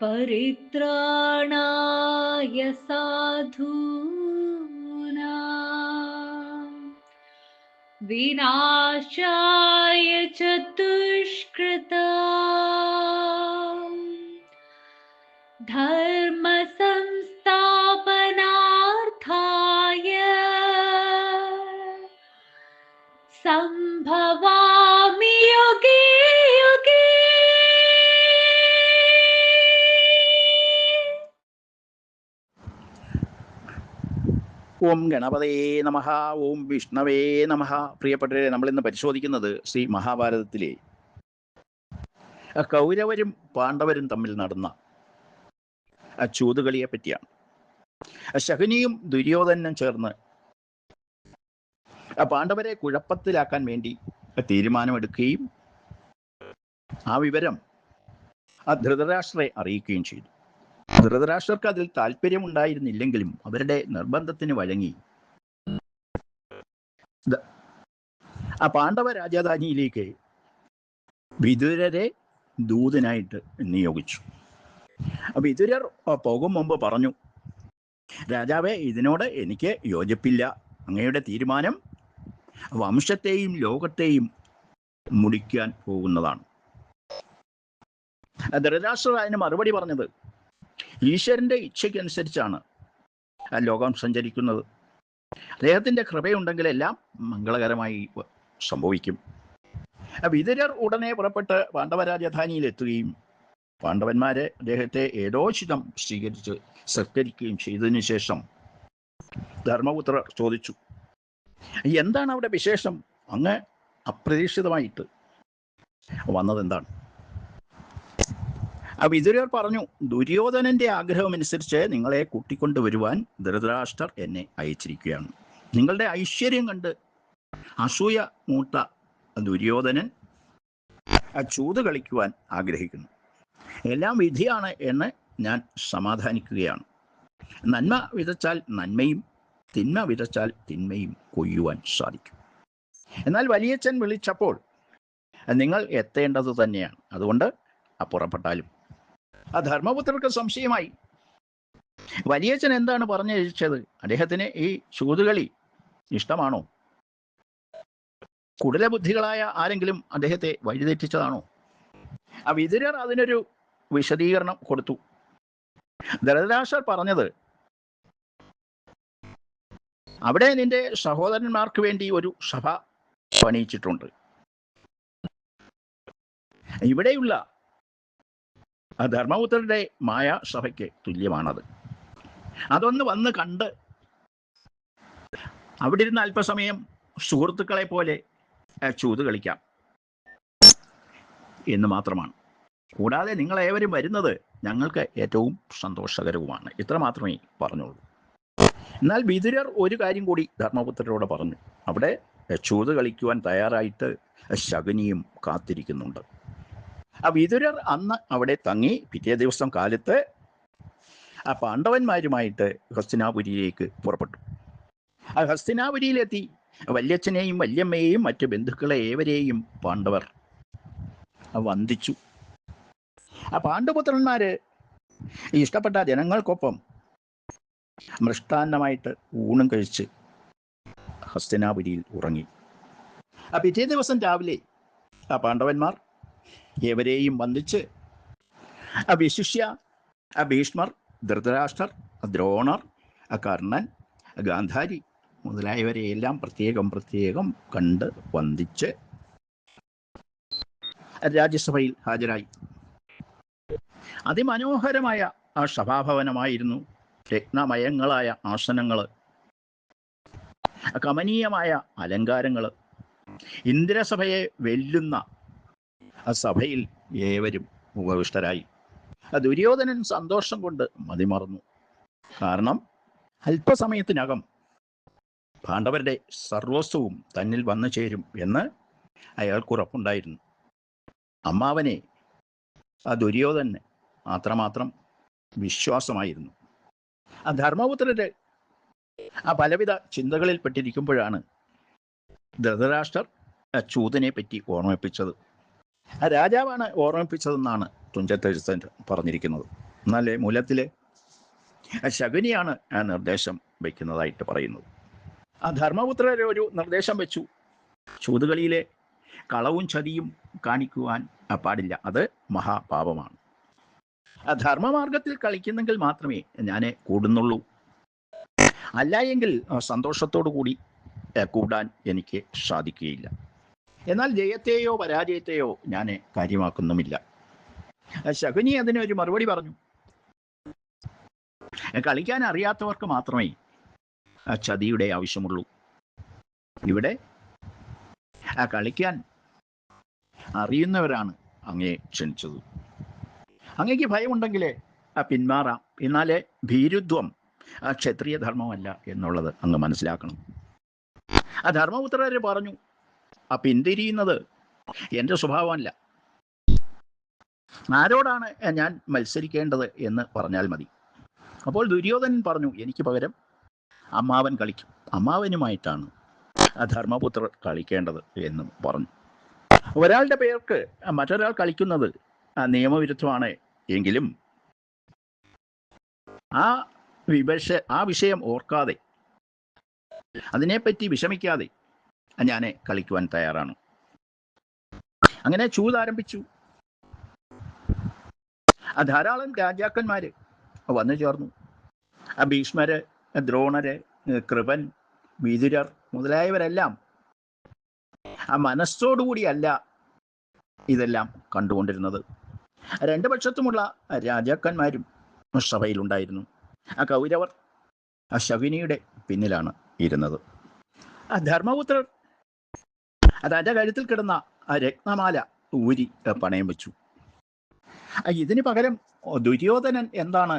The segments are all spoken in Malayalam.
परित्राणाय साधूनां। विनाशाय च ഓം ഗണപതേ നമ ഓം വിഷ്ണവേ നമ പ്രിയപ്പെട്ടവരെ നമ്മളിന്ന് പരിശോധിക്കുന്നത് ശ്രീ മഹാഭാരതത്തിലെ കൗരവരും പാണ്ഡവരും തമ്മിൽ നടന്ന ചൂതുകളിയെ പറ്റിയാണ്. ശകുനിയും ദുര്യോധനും ചേർന്ന് പാണ്ഡവരെ കുഴപ്പത്തിലാക്കാൻ വേണ്ടി തീരുമാനമെടുക്കുകയും ആ വിവരം ധൃതരാഷ്ട്രയെ അറിയിക്കുകയും ചെയ്തു. ധൃതരാഷ്ട്രർക്ക് അതിൽ താല്പര്യമുണ്ടായിരുന്നില്ലെങ്കിലും അവരുടെ നിർബന്ധത്തിന് വഴങ്ങി. ആ പാണ്ഡവ രാജധാനിയിലേക്ക് വിതുരരെ ദൂതനായിട്ട് നിയോഗിച്ചു. ആ വിതുരർ പോകും മുമ്പ് പറഞ്ഞു രാജാവേ ഇതിനോട് എനിക്ക് യോജിപ്പില്ല. അങ്ങയുടെ തീരുമാനം വംശത്തെയും ലോകത്തെയും മുടിക്കാൻ പോകുന്നതാണ്. ആ ധൃതരാഷ്ട്രർ അതിന് മറുപടി പറഞ്ഞത് ഈശ്വരന്റെ ഇച്ഛയ്ക്കനുസരിച്ചാണ് ആ ലോകം സഞ്ചരിക്കുന്നത്. അദ്ദേഹത്തിന്റെ കൃപയുണ്ടെങ്കിൽ എല്ലാം മംഗളകരമായി സംഭവിക്കും. വിതുരർ ഉടനെ പുറപ്പെട്ട് പാണ്ഡവ രാജധാനിയിൽ എത്തുകയും പാണ്ഡവന്മാരെ അദ്ദേഹത്തെ ഏതോചിതം സ്വീകരിച്ച് സത്കരിക്കുകയും ചെയ്തതിനു ശേഷം ധർമ്മപുത്രർ ചോദിച്ചു എന്താണ് അവിടെ വിശേഷം? അങ്ങ് അപ്രതീക്ഷിതമായിട്ട് വന്നത് ആ വിതുരർ പറഞ്ഞു ദുര്യോധനന്റെ ആഗ്രഹം അനുസരിച്ച് നിങ്ങളെ കൂട്ടിക്കൊണ്ടുവരുവാൻ ധൃതരാഷ്ട്രർ എന്നെ അയച്ചിരിക്കുകയാണ്. നിങ്ങളുടെ ഐശ്വര്യം കണ്ട് അസൂയ മൂത്ത ദുര്യോധനൻ ചൂത് കളിക്കുവാൻ ആഗ്രഹിക്കുന്നു. എല്ലാം വിധിയാണ് എന്ന് ഞാൻ സമാധാനിക്കുകയാണ്. നന്മ വിതച്ചാൽ നന്മയും തിന്മ വിതച്ചാൽ തിന്മയും കൊയ്യുവാൻ സാധിക്കും. എന്നാൽ വലിയച്ഛൻ വിളിച്ചപ്പോൾ നിങ്ങൾ എത്തേണ്ടത് തന്നെയാണ്. അതുകൊണ്ട് അപ്പുറപ്പെട്ടാലും പുറപ്പെട്ടാലും ആ ധർമ്മപുത്രർക്ക് സംശയമായി. വലിയച്ഛൻ എന്താണ് പറഞ്ഞയച്ചത്? അദ്ദേഹത്തിന് ഈ ചൂതുകളി ഇഷ്ടമാണോ? കുടലബുദ്ധികളായ ആരെങ്കിലും അദ്ദേഹത്തെ വഴിതെറ്റിച്ചതാണോ? ആ വിതുരർ അതിനൊരു വിശദീകരണം കൊടുത്തു. ധരതരാശർ പറഞ്ഞത് അവിടെ നിന്റെ സഹോദരന്മാർക്ക് വേണ്ടി ഒരു സഭ പണിയിച്ചിട്ടുണ്ട്. ഇവിടെയുള്ള ധർമ്മപുത്രരുടെ മായ സഭയ്ക്ക് തുല്യമാണത്. അതൊന്ന് വന്ന് കണ്ട് അവിടെ ഇരുന്ന് അല്പസമയം സുഹൃത്തുക്കളെ പോലെ ചൂത് കളിക്കാം. എന്ന് മാത്രമാണ്. കൂടാതെ നിങ്ങൾ ഏവരും വരുന്നത് ഞങ്ങൾക്ക് ഏറ്റവും സന്തോഷകരവുമാണ്. ഇത്ര മാത്രമേ പറഞ്ഞുള്ളൂ. എന്നാൽ വിതുരർ ഒരു കാര്യം കൂടി ധർമ്മപുത്രരോട് പറഞ്ഞു. അവിടെ ചൂത് കളിക്കുവാൻ തയ്യാറായിട്ട് ശകുനിയും കാത്തിരിക്കുന്നുണ്ട്. ആ വിതുരർ അന്ന് അവിടെ തങ്ങി പിറ്റേ ദിവസം കാലത്ത് ആ പാണ്ഡവന്മാരുമായിട്ട് ഹസ്തിനാപുരിയിലേക്ക് പുറപ്പെട്ടു. ആ ഹസ്തിനാപുരിയിലെത്തി. വല്യച്ഛനെയും വല്യമ്മയെയും മറ്റു ബന്ധുക്കളെ ഏവരെയും പാണ്ഡവർ വന്ദിച്ചു. ആ പാണ്ഡുപുത്രന്മാര് ഇഷ്ടപ്പെട്ട ജനങ്ങൾക്കൊപ്പം മൃഷ്ടാന്നമായിട്ട് ഊണും കഴിച്ച് ഹസ്തിനാപുരിയിൽ ഉറങ്ങി. ആ പിറ്റേ ദിവസം രാവിലെ ആ പാണ്ഡവന്മാർ ഏവരെയും വന്ദിച്ച്. ആ വിശിഷ്യ ആ ഭീഷ്മർ ധൃതരാഷ്ട്രർ ദ്രോണർ ആ കർണൻ ഗാന്ധാരി മുതലായവരെയെല്ലാം പ്രത്യേകം പ്രത്യേകം കണ്ട് വന്ദിച്ച് രാജ്യസഭയിൽ ഹാജരായി. അതിമനോഹരമായ ആ സഭാഭവനമായിരുന്നു രത്നമയങ്ങളായ ആസനങ്ങൾ കമനീയമായ അലങ്കാരങ്ങൾ ഇന്ദ്രസഭയെ വെല്ലുന്ന ആ സഭയിൽ ഏവരും ഉപവിഷ്ടരായി. ആ ദുര്യോധനൻ സന്തോഷം കൊണ്ട് മതിമറന്നു. കാരണം അല്പസമയത്തിനകം പാണ്ഡവരുടെ സർവസ്വവും തന്നിൽ വന്നു ചേരും എന്ന് അയാൾക്ക് ഉറപ്പുണ്ടായിരുന്നു. അമ്മാവനെ ആ ദുര്യോധന് അത്രമാത്രം വിശ്വാസമായിരുന്നു. ആ ധർമ്മപുത്രര് ആ പലവിധ ചിന്തകളിൽ പെട്ടിരിക്കുമ്പോഴാണ് ധൃതരാഷ്ട്രർ ആ ചൂതനെ പറ്റി ഓർമ്മിപ്പിച്ചത്. ആ രാജാവാണ് ഓർമ്മിപ്പിച്ചതെന്നാണ് തുഞ്ചത്തെഴുത്തൻ പറഞ്ഞിരിക്കുന്നത്. എന്നാലേ മൂലത്തിലെ ശകുനിയാണ് ആ നിർദ്ദേശം വയ്ക്കുന്നതായിട്ട് പറയുന്നത്. ആ ധർമ്മപുത്രരെ ഒരു നിർദ്ദേശം വെച്ചു. ചൂതുകളിയിലെ കളവും ചതിയും കാണിക്കുവാൻ പാടില്ല. അത് മഹാപാപമാണ്. ആ ധർമ്മമാർഗത്തിൽ കളിക്കുന്നെങ്കിൽ മാത്രമേ ഞാൻ കൂടുന്നുള്ളൂ. അല്ല എങ്കിൽ സന്തോഷത്തോടു കൂടി കൂടാൻ എനിക്ക് സാധിക്കുകയില്ല. എന്നാൽ ജയത്തെയോ പരാജയത്തെയോ ഞാൻ കാര്യമാക്കുന്നുമില്ല. ശകുനി അതിനൊരു മറുപടി പറഞ്ഞു. കളിക്കാൻ അറിയാത്തവർക്ക് മാത്രമേ ചതിയുടെ ആവശ്യമുള്ളൂ. ഇവിടെ കളിക്കാൻ അറിയുന്നവരാണ് അങ്ങയെ ക്ഷണിച്ചത്. അങ്ങയ്ക്ക് ഭയമുണ്ടെങ്കിൽ പിന്മാറാം. എന്നാലേ ഭീരുത്വം ക്ഷത്രിയ ധർമ്മമല്ല എന്നുള്ളത് അങ്ങ് മനസ്സിലാക്കണം. ആ ധർമ്മപുത്രർ പറഞ്ഞു ആ പിന്തിരിയുന്നത് എന്റെ സ്വഭാവമല്ല ആരോടാണ് ഞാൻ മത്സരിക്കേണ്ടത് എന്ന് പറഞ്ഞാൽ മതി. അപ്പോൾ ദുര്യോധനൻ പറഞ്ഞു എനിക്ക് പകരം അമ്മാവൻ കളിക്കും. അമ്മാവനുമായിട്ടാണ് ധർമ്മപുത്രർ കളിക്കേണ്ടത് എന്ന് പറഞ്ഞു. ഒരാളുടെ പേർക്ക് മറ്റൊരാൾ കളിക്കുന്നത് നിയമവിരുദ്ധമാണ് എങ്കിലും ആ വിവശ ആ വിഷയം ഓർക്കാതെ അതിനെപ്പറ്റി വിഷമിക്കാതെ ഞാൻ കളിക്കുവാൻ തയ്യാറാണ്. അങ്ങനെ ചൂത് ആരംഭിച്ചു ആ ധാരാളം രാജാക്കന്മാര് വന്നു ചേർന്നു. ആ ഭീഷ്മര് ദ്രോണര് കൃപൻ വിതുരർ മുതലായവരെല്ലാം ആ മനസ്സോടുകൂടിയല്ല ഇതെല്ലാം കണ്ടുകൊണ്ടിരുന്നത്. രണ്ട് പക്ഷത്തുമുള്ള രാജാക്കന്മാരും സഭയിലുണ്ടായിരുന്നു. ആ കൗരവർ ആ ശകുനിയുടെ പിന്നിലാണ് ഇരുന്നത്. ആ ധർമ്മപുത്രർ എന്റെ കഴുത്തിൽ കിടന്ന ആ രത്നമാല ഊരി പണയം വെച്ചു. ഇതിന് പകരം ദുര്യോധനൻ എന്താണ്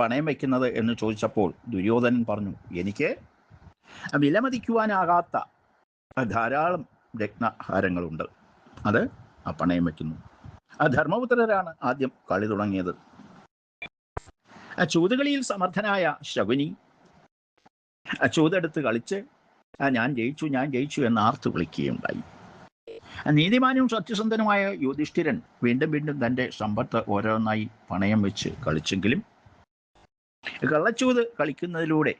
പണയം വയ്ക്കുന്നത് എന്ന് ചോദിച്ചപ്പോൾ ദുര്യോധനൻ പറഞ്ഞു എനിക്ക് വിലമതിക്കുവാനാകാത്ത ധാരാളം രത്നഹാരങ്ങളുണ്ട്. അത് പണയം വയ്ക്കുന്നു ആ ധർമ്മപുത്രരാണ് ആദ്യം കളി തുടങ്ങിയത്. ചൂതുകളിയിൽ സമർത്ഥനായ ശകുനി ചൂതെടുത്ത് കളിച്ച് ഞാൻ ജയിച്ചു ഞാൻ ജയിച്ചു എന്ന് ആർത്ത് വിളിക്കുകയുണ്ടായി ആ നീതിമാനും സത്യസന്ധനുമായ യുധിഷ്ഠിരൻ വീണ്ടും വീണ്ടും തന്റെ സമ്പത്ത് ഓരോന്നായി പണയം വെച്ച് കളിച്ചെങ്കിലും കള്ളച്ചൂത് കളിക്കുന്നതിലൂടെ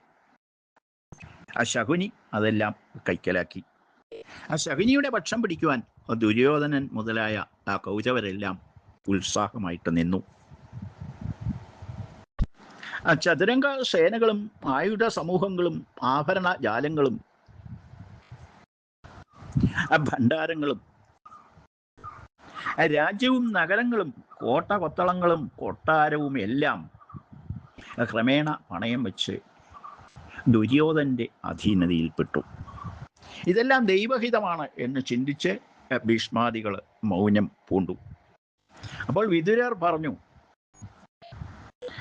ആ ശകുനി അതെല്ലാം കൈക്കലാക്കി. ആ ശകുനിയുടെ പക്ഷം പിടിക്കുവാൻ ദുര്യോധനൻ മുതലായ ആ കൗരവരെല്ലാം ഉത്സാഹമായിട്ട് നിന്നു. ആ ചതുരംഗ സേനകളും ആയുധ സമൂഹങ്ങളും ആഭരണ ജാലങ്ങളും ആ ഭണ്ഡാരങ്ങളും രാജ്യവും നഗരങ്ങളും കോട്ട കൊത്തളങ്ങളും കൊട്ടാരവും എല്ലാം ക്രമേണ പണയം വെച്ച് ദുര്യോധന്റെ അധീനതയിൽപ്പെട്ടു. ഇതെല്ലാം ദൈവഹിതമാണ് എന്ന് ചിന്തിച്ച് ഭീഷ്മാദികൾ മൗനം പൂണ്ടു. അപ്പോൾ വിതുരർ പറഞ്ഞു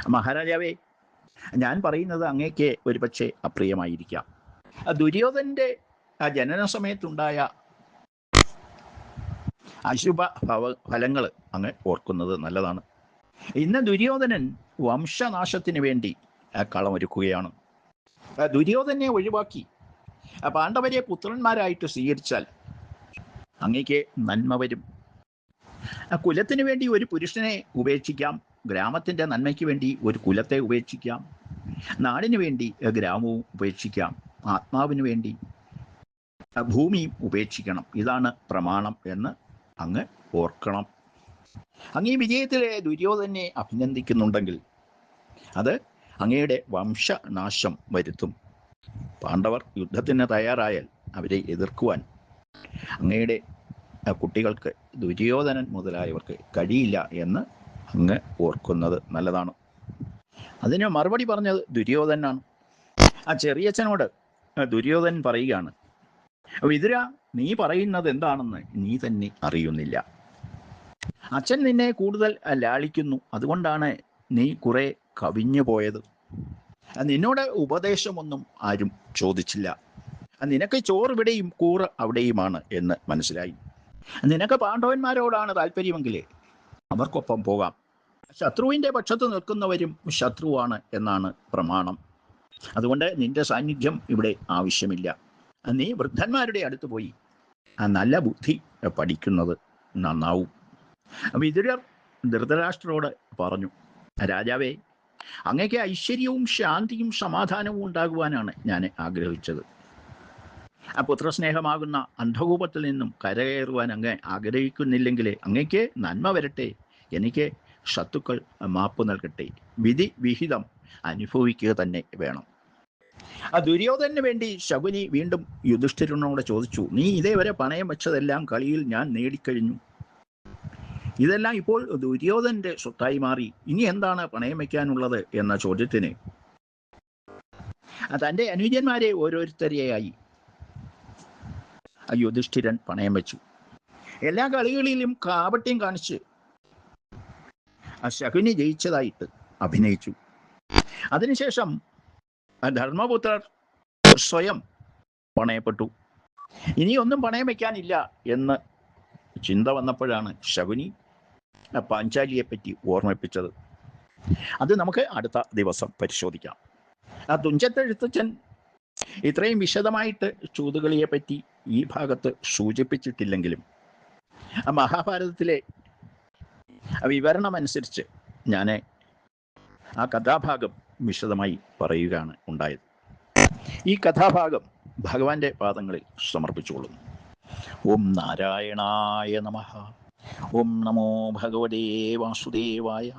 മഹാരാജാവേ ഞാൻ പറയുന്നത് അങ്ങേക്ക് ഒരുപക്ഷെ അപ്രിയമായിരിക്കാം. ദുര്യോധന്റെ ആ ജനന സമയത്തുണ്ടായ അശുഭ ഭവ ഫലങ്ങൾ അങ്ങ് ഓർക്കുന്നത് നല്ലതാണ്. ഇന്ന് ദുര്യോധനൻ വംശനാശത്തിന് വേണ്ടി ആ കളമൊരുക്കുകയാണ് ദുര്യോധനെ ഒഴിവാക്കി. പാണ്ഡവരെ പുത്രന്മാരായിട്ട് സ്വീകരിച്ചാൽ അങ്ങേക്ക് നന്മ വരും. കുലത്തിന് വേണ്ടി ഒരു പുരുഷനെ ഉപേക്ഷിക്കാം. ഗ്രാമത്തിന്റെ നന്മയ്ക്ക് വേണ്ടി ഒരു കുലത്തെ ഉപേക്ഷിക്കാം. നാടിനു വേണ്ടി ഗ്രാമവും ഉപേക്ഷിക്കാം. ആത്മാവിന് വേണ്ടി ഭൂമിയും ഉപേക്ഷിക്കണം. ഇതാണ് പ്രമാണം എന്ന് അങ്ങ് ഓർക്കണം. അങ്ങ് വിജയത്തിലെ ദുര്യോധനെ അഭിനന്ദിക്കുന്നുണ്ടെങ്കിൽ അത് അങ്ങയുടെ വംശനാശം വരുത്തും. പാണ്ഡവർ യുദ്ധത്തിന് തയ്യാറായാൽ അവരെ എതിർക്കുവാൻ അങ്ങയുടെ കുട്ടികൾക്ക് ദുര്യോധനൻ മുതലായവർക്ക് കഴിയില്ല എന്ന് അങ്ങ് ഓർക്കുന്നത് നല്ലതാണ്. അതിന് മറുപടി പറഞ്ഞത് ദുര്യോധനാണ്. ആ ചെറിയച്ഛനോട് ദുര്യോധനൻ പറയുകയാണ് വിതുര നീ പറയുന്നത് എന്താണെന്ന് നീ തന്നെ അറിയുന്നില്ല. അച്ഛൻ നിന്നെ കൂടുതൽ ലാളിക്കുന്നു. അതുകൊണ്ടാണ് നീ കുറെ കവിഞ്ഞു പോയത്. നിന്നോട് ഉപദേശമൊന്നും ആരും ചോദിച്ചില്ല. നിനക്ക് ചോറ് ഇവിടെയും കൂറ് അവിടെയുമാണ് എന്ന് മനസ്സിലായി. നിനക്ക് പാണ്ഡവന്മാരോടാണ് താല്പര്യമെങ്കിൽ അവർക്കൊപ്പം പോകാം. ശത്രുവിന്റെ പക്ഷത്ത് നിൽക്കുന്നവരും ശത്രുവാണ് എന്നാണ് പ്രമാണം. അതുകൊണ്ട് നിന്റെ സാന്നിധ്യം ഇവിടെ ആവശ്യമില്ല. നീ വൃദ്ധന്മാരുടെ അടുത്ത് പോയി. ആ നല്ല ബുദ്ധി പഠിക്കുന്നത് നന്നാവും. വിതുരർ ധൃതരാഷ്ട്രോട് പറഞ്ഞു രാജാവേ അങ്ങയ്ക്ക് ഐശ്വര്യവും ശാന്തിയും സമാധാനവും ഉണ്ടാകുവാനാണ് ഞാൻ ആഗ്രഹിച്ചത്. ആ പുത്രസ്നേഹമാകുന്ന അന്ധകൂപത്തിൽ നിന്നും കരകയറുവാൻ അങ്ങ് ആഗ്രഹിക്കുന്നില്ലെങ്കിൽ അങ്ങയ്ക്ക് നന്മ വരട്ടെ. എനിക്ക് ശത്രുക്കൾ മാപ്പ് നൽകട്ടെ. വിധി വിഹിതം അനുഭവിക്കുക തന്നെ വേണം. ആ ദുര്യോധനന് വേണ്ടി ശകുനി വീണ്ടും യുധിഷ്ഠിരനോട് ചോദിച്ചു നീ ഇതേവരെ പണയം വെച്ചതെല്ലാം കളിയിൽ ഞാൻ നേടിക്കഴിഞ്ഞു. ഇതെല്ലാം ഇപ്പോൾ ദുര്യോധന്റെ സ്വത്തായി മാറി. ഇനി എന്താണ് പണയം വയ്ക്കാനുള്ളത് എന്ന ചോദ്യത്തിന്. തന്റെ അനുജന്മാരെ ഓരോരുത്തരെയായി യുധിഷ്ഠിരൻ പണയം വെച്ചു. എല്ലാ കളികളിലും കാപട്യം കാണിച്ച് ശകുനി ജയിച്ചതായിട്ട് അഭിനയിച്ചു. അതിനുശേഷം ധർമ്മപുത്രർ സ്വയം പണയപ്പെട്ടു. ഇനി ഒന്നും പണയം വയ്ക്കാനില്ല എന്ന് ചിന്ത വന്നപ്പോഴാണ് ശകുനി ആ പാഞ്ചാലിയെ പറ്റി ഓർമ്മിപ്പിച്ചത്. അത് നമുക്ക് അടുത്ത ദിവസം പരിശോധിക്കാം. ആ തുഞ്ചത്തെഴുത്തച്ഛൻ ഇത്രയും വിശദമായിട്ട് ചൂതുകളിയെ പറ്റി ഈ ഭാഗത്ത് സൂചിപ്പിച്ചിട്ടില്ലെങ്കിലും മഹാഭാരതത്തിലെ വിവരണമനുസരിച്ച് ഞാൻ ആ കഥാഭാഗം വിശദമായി പറയുകയാണ് ഉണ്ടായത്. ഈ കഥാഭാഗം ഭഗവാന്റെ പാദങ്ങളിൽ സമർപ്പിച്ചുകൊള്ളുന്നു. ഓം നാരായണായ നമഃ. ഓം നമോ ഭഗവതേ വാസുദേവായ.